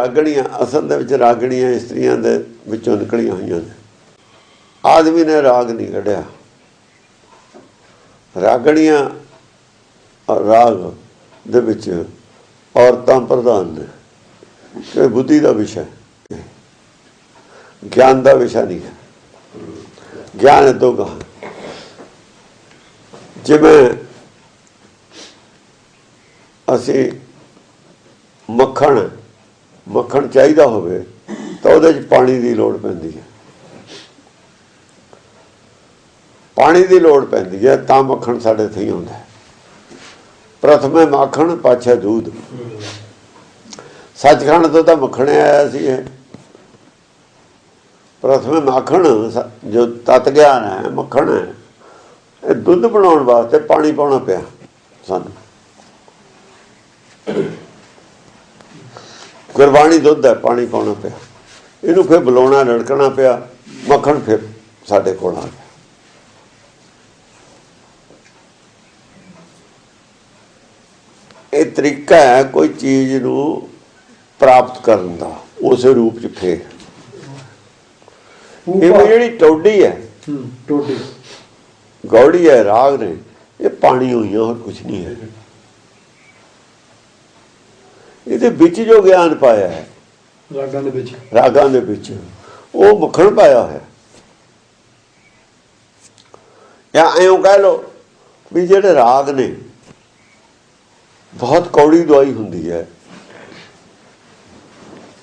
ਰਾਗਣੀਆਂ, ਅਸਲ ਦੇ ਵਿੱਚ ਰਾਗਣੀਆਂ ਇਸਤਰੀਆਂ ਦੇ ਵਿੱਚੋਂ ਨਿਕਲੀਆਂ ਹੋਈਆਂ ਨੇ। ਆਦਮੀ ਨੇ ਰਾਗ ਨਹੀਂ ਕੱਢਿਆ। ਰਾਗਣੀਆਂ ਔਰ ਰਾਗ ਦੇ ਵਿੱਚ ਔਰਤਾਂ ਪ੍ਰਧਾਨ ਨੇ। ਇਹ ਬੁੱਧੀ ਦਾ ਵਿਸ਼ਾ ਗਿਆਨ ਦਾ ਵਿਸ਼ਾ ਨਹੀਂ ਹੈ। ਗਿਆਨ ਹੈ ਦੋ ਜਿਵੇਂ ਅਸੀਂ ਮੱਖਣ ਮੱਖਣ ਚਾਹੀਦਾ ਹੋਵੇ ਤਾਂ ਉਹਦੇ 'ਚ ਪਾਣੀ ਦੀ ਲੋੜ ਪੈਂਦੀ ਹੈ। ਪਾਣੀ ਦੀ ਲੋੜ ਪੈਂਦੀ ਹੈ ਤਾਂ ਮੱਖਣ ਸਾਡੇ ਥਈ ਹੁੰਦਾ ਹੈ। ਪ੍ਰਥਮੇ ਮੱਖਣ, ਪਾਛੇ ਦੁੱਧ। ਸੱਚਖੰਡ ਤੋਂ ਤਾਂ ਮੱਖਣ ਆਇਆ ਸੀ ਇਹ। ਪ੍ਰਥਮੇ ਮੱਖਣ ਜੋ ਤਤ ਗਿਆਨ ਹੈ, ਮੱਖਣ ਹੈ, ਇਹ ਦੁੱਧ ਬਣਾਉਣ ਵਾਸਤੇ ਪਾਣੀ ਪਾਉਣਾ ਪਿਆ ਸਾਨੂੰ। ਗੁਰਬਾਣੀ ਦੁੱਧ ਹੈ ਪਾਣੀ ਪਾਉਣਾ ਪਿਆ। ਇਹਨੂੰ ਫਿਰ ਬੁਲਾਉਣਾ ਰੜਕਣਾ ਪਿਆ ਮੱਖਣ ਫਿਰ ਸਾਡੇ ਕੋਲ ਆ ਗਿਆ। ਇਹ ਤਰੀਕਾ ਹੈ ਕੋਈ ਚੀਜ਼ ਨੂੰ ਪ੍ਰਾਪਤ ਕਰਨ ਦਾ ਉਸੇ ਰੂਪ ਚ ਫੇਰ। ਇਹ ਜਿਹੜੀ ਟੋਡੀ ਹੈ ਟੋਟੀ ਗੌੜੀ ਹੈ ਰਾਗ ਨੇ ਇਹ ਪਾਣੀ ਹੋਈਆਂ ਹੋਰ ਕੁਝ ਨਹੀਂ ਹੈ। ਇਹਦੇ ਵਿੱਚ ਜੋ ਗਿਆਨ ਪਾਇਆ ਹੈ ਰਾਗਾਂ ਦੇ ਵਿੱਚ। ਰਾਗਾਂ ਦੇ ਵਿੱਚ ਉਹ ਮੱਖਣ ਪਾਇਆ ਹੋਇਆ। ਜਾਂ ਐਂ ਕਹਿ ਲੋ ਵੀ ਜਿਹੜੇ ਰਾਗ ਨੇ ਬਹੁਤ ਕੌੜੀ ਦਵਾਈ ਹੁੰਦੀ ਹੈ।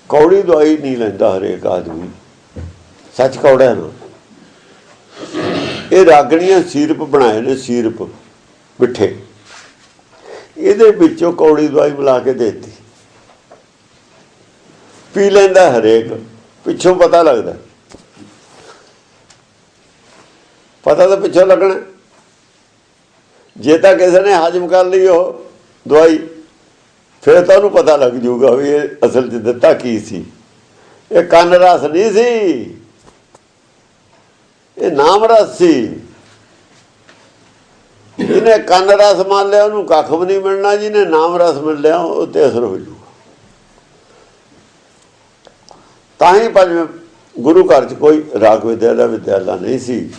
ਕੌੜੀ ਦਵਾਈ ਨਹੀਂ ਲੈਂਦਾ ਹਰੇਕ ਆਦਮੀ। ਸੱਚ ਕੌੜਾ ਨਾ? ਇਹ ਰਾਗਣੀਆਂ ਸੀਰਪ ਬਣਾਏ ਨੇ ਸੀਰਪ ਮਿੱਠੇ। ਇਹਦੇ ਵਿੱਚੋਂ ਕੌੜੀ ਦਵਾਈ ਮਿਲਾ ਕੇ ਦੇਤੀ। ਪੀ ਲੈਂਦਾ ਹਰੇਕ, ਪਿੱਛੋਂ ਪਤਾ ਲੱਗਦਾ। ਪਤਾ ਤਾਂ ਪਿੱਛੋਂ ਲੱਗਣਾ। ਜੇ ਤਾਂ ਕਿਸੇ ਨੇ ਹਜਮ ਕਰ ਲਈ ਉਹ ਦਵਾਈ, ਫਿਰ ਤਾਂ ਉਹਨੂੰ ਪਤਾ ਲੱਗ ਜਾਊਗਾ ਵੀ ਇਹ ਅਸਲ 'ਚ ਦਿੱਤਾ ਕੀ ਸੀ। ਇਹ ਕੰਨ ਰਸ ਨਹੀਂ ਸੀ। ਇਹ ਨਾਮ ਰਸ ਸੀ। ਜਿਹਨੇ ਕੰਨ ਰਸ ਮੰਨ ਲਿਆ, ਉਹਨੂੰ ਕੱਖ ਵੀ ਨਹੀਂ ਮਿਲਣਾ, ਜਿਹਨੇ ਨਾਮ ਰਸ ਮਿਲ ਲਿਆ, ਉਹ ਤੇ ਅਸਰ ਹੋ ਜਾਊਗਾ ਤਾਂ ਹੀ ਪੰਜਵੇਂ ਗੁਰੂ ਘਰ 'ਚ ਕੋਈ ਰਾਗ ਵਿਦਿਆ ਦਾ ਵਿਦਿਆਲਾ ਨਹੀਂ ਸੀ।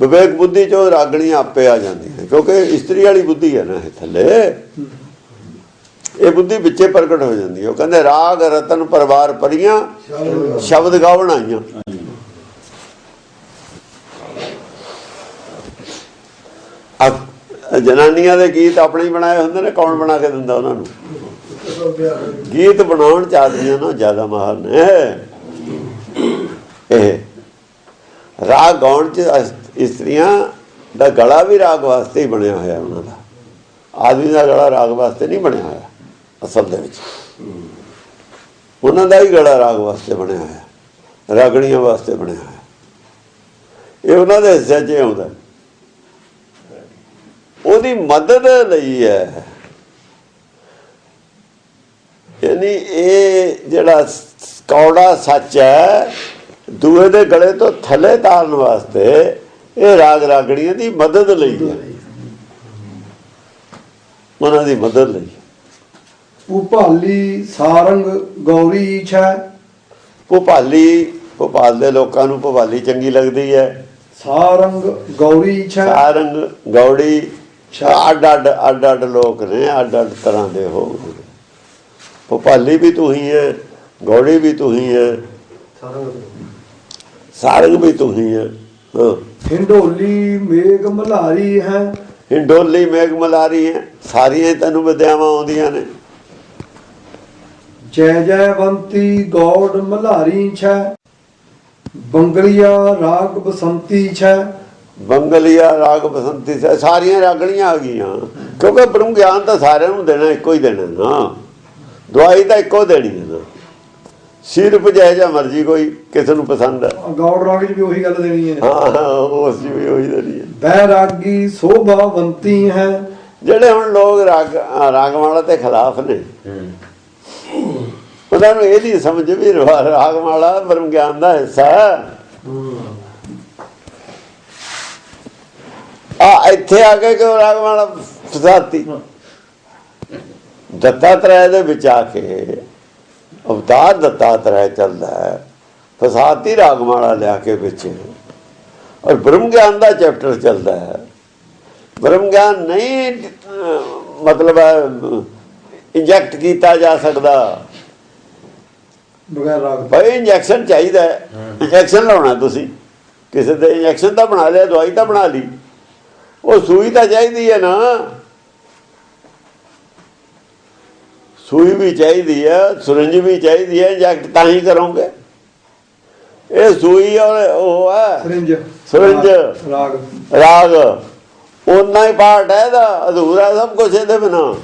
ਵਿਵੇਕ ਬੁੱਧੀ ਚੋਂ ਰਾਗਣੀਆਂ ਆਪੇ ਆ ਜਾਂਦੀਆਂ, ਕਿਉਂਕਿ ਇਸਤਰੀ ਵਾਲੀ ਬੁੱਧੀ ਹੈ ਨਾ ਇਹ ਥੱਲੇ। ਇਹ ਬੁੱਧੀ ਵਿੱਚੇ ਪ੍ਰਗਟ ਹੋ ਜਾਂਦੀ ਹੈ। ਉਹ ਕਹਿੰਦੇ, ਰਾਗ ਰਤਨ ਪਰਿਵਾਰ ਪਰੀਆਂ, ਸ਼ਬਦ ਗਾਵਣ ਆਈਆਂ। ਜਨਾਨੀਆਂ ਦੇ ਗੀਤ ਆਪਣੇ ਹੀ ਬਣਾਏ ਹੁੰਦੇ ਨੇ, ਕੌਣ ਬਣਾ ਕੇ ਦਿੰਦਾ ਉਹਨਾਂ ਨੂੰ? ਗੀਤ ਬਣਾਉਣ ਚ ਆਦਮੀਆਂ ਨੂੰ ਜ਼ਿਆਦਾ ਮਾਹਰ ਨੇ। ਇਹ ਰਾਗ ਗਾਉਣ ਚ ਇਸਤਰੀਆਂ ਦਾ ਗਲਾ ਵੀ ਰਾਗ ਵਾਸਤੇ ਹੀ ਬਣਿਆ ਹੋਇਆ ਉਹਨਾਂ ਦਾ। ਆਦਮੀ ਦਾ ਗਲਾ ਰਾਗ ਵਾਸਤੇ ਨਹੀਂ ਬਣਿਆ ਹੋਇਆ, ਅਸਲ ਦੇ ਵਿੱਚ। ਉਹਨਾਂ ਦਾ ਹੀ ਗਲਾ ਰਾਗ ਵਾਸਤੇ ਬਣਿਆ ਹੋਇਆ, ਰਾਗਣੀਆਂ ਵਾਸਤੇ ਬਣਿਆ ਹੋਇਆ। ਇਹ ਉਹਨਾਂ ਦੇ ਹਿੱਸੇ 'ਚ ਆਉਂਦਾ। ਉਹਦੀ ਮਦਦ ਲਈ ਹੈ। ਯਾਨੀ ਇਹ ਜਿਹੜਾ ਕੌੜਾ ਸੱਚ ਹੈ ਦੂਏ ਦੇ ਗਲੇ ਤੋਂ ਥੱਲੇ ਤਾਰਨ ਵਾਸਤੇ ਇਹ ਰਾਗ ਰਾਗੜੀਆਂ ਦੀ ਮਦਦ ਲਈ ਹੈ। ਉਹਨਾਂ ਦੀ ਮਦਦ ਲਈ। ਉਪਾਲੀ ਸਾਰੰਗ ਗੌਰੀ ਛੈ। ਭੋਪਾਲੀ ਭੋਪਾਲ ਦੇ ਲੋਕਾਂ ਨੂੰ ਭੋਪਾਲੀ ਚੰਗੀ ਲੱਗਦੀ ਹੈ। ਸਾਰੰਗ ਗੌਰੀ ਛੈ। ਸਾਰੰਗ ਗੌੜੀ ਅੱਡ ਅੱਡ ਅੱਡ ਅੱਡ ਲੋਕ ਨੇ ਅੱਡ ਅੱਡ ਤਰ੍ਹਾਂ ਦੇ ਹੋ। ਭੋਪਾਲੀ ਵੀ ਤੂੰ ਹੀ ਹੈ ਗੌੜੀ ਵੀ ਤੂੰ ਹੀ ਹੈ ਸਾਰੰਗ ਵੀ ਤੂੰ ਹੀ ਹੈ। ਹਿੰਡੋਲੀ ਮੇਘ ਮਲਹਾਰੀ ਹੈ। ਹਿੰਡੋਲੀ ਮੇਘ ਮਲਾਰੀ ਹੈ ਸਾਰੀਆਂ ਤੈਨੂੰ ਵਿਦਿਆਵਾਂ ਆਉਂਦੀਆਂ ਨੇ। ਜੈ ਜੈਵੰਤੀ ਗੌੜ ਮਲਹਾਰੀ ਛੈ ਬੰਗਲੀਆ ਰਾਗ ਬਸੰਤੀ ਛੈ। ਬੰਗਲੀਆ ਰਾਗ ਬਸੰਤੀ ਸੇ ਸਾਰੀਆਂ ਰਾਗਣੀਆਂ ਆ ਗਈਆਂ। ਕਿਉਂਕਿ ਬ੍ਰਹਮ ਗਿਆਨ ਤਾਂ ਸਾਰਿਆਂ ਨੂੰ ਦੇਣਾ ਇੱਕੋ ਹੀ ਦੇਣਾ ਨਾ। ਦਵਾਈ ਤਾਂ ਇੱਕੋ ਦੇਣੀ ਹੈ ਨਾ ਸਿਰਫ ਜਿਹੋ ਜਿਹਾ ਮਰਜ਼ੀ ਕੋਈ ਕਿਸੇ ਨੂੰ ਪਸੰਦ ਹੈ। ਗੌੜ ਰਾਗ 'ਚ ਵੀ ਉਹੀ ਗੱਲ ਦੇਣੀ ਹੈ। ਹਾਂ ਹਾਂ, ਉਸ ਦੀ ਵੀ ਉਹੀ ਦੇਣੀ ਹੈ। ਬੈਰਾਗੀ ਸੋਭਾਵੰਤੀ ਹੈ। ਜਿਹੜੇ ਹੁਣ ਲੋਕ ਰਾਗ ਰਾਗਮਾਲਾ ਦੇ ਖਿਲਾਫ ਨੇ ਉਹਨਾਂ ਨੂੰ ਇਹ ਨਹੀਂ ਸਮਝ ਵੀ ਰਾ- ਰਾਗਮਾਲਾ ਬ੍ਰਹਮ ਗਿਆਨ ਦਾ ਹਿੱਸਾ ਹੈ। ਆ ਇੱਥੇ ਆ ਕੇ ਕਿਉਂ ਰਾਗਮਾਲਾ ਫਸਾਤੀ? ਦੱਤਾਤਰੇಯ ਦੇ ਵਿੱਚ ਆ ਕੇ ਅਵਤਾਰ ਦੱਤਾਤਰੈ ਚੱਲਦਾ ਹੈ ਫਸਾਤੀ ਰਾਗਮਾਲਾ ਲਿਆ ਕੇ ਵਿੱਚ। ਔਰ ਬ੍ਰਹਮ ਗਿਆਨ ਦਾ ਚੈਪਟਰ ਚੱਲਦਾ ਹੈ। ਬ੍ਰਹਮ ਗਿਆਨ ਨਹੀਂ ਮਤਲਬ ਇੰਜੈਕਟ ਕੀਤਾ ਜਾ ਸਕਦਾ। ਬਗੈਰ ਰਾਗ ਭਾਈ ਇੰਜੈਕਸ਼ਨ ਚਾਹੀਦਾ ਹੈ। ਇੰਜੈਕਸ਼ਨ ਲਾਉਣਾ ਤੁਸੀਂ। ਕਿਸੇ ਦੇ ਇੰਜੈਕਸ਼ਨ ਤਾਂ ਬਣਾ ਲਿਆ ਦਵਾਈ ਤਾਂ ਬਣਾ ਲਈ। ਉਹ ਸੂਈ ਤਾਂ ਚਾਹੀਦੀ ਹੈ ਨਾ। ਸੂਈ ਵੀ ਚਾਹੀਦੀ ਹੈ ਸੁਰੰਜ ਵੀ ਚਾਹੀਦੀ ਹੈ ਇੰਜੈਕਟ ਤਾਂ ਹੀ ਕਰੋਗੇ? ਇਹ ਸੂਈ ਔਰ ਉਹ ਹੈ ਸਰਿੰਜ। ਸਰਿੰਜ। ਰਾਗ। ਰਾਗ। ਉਨਾ ਹੀ ਪਾਰਟ ਹੈ ਇਹਦਾ ਅਧੂਰਾ ਸਭ ਕੁਝ ਇਹਦੇ ਬਿਨਾ।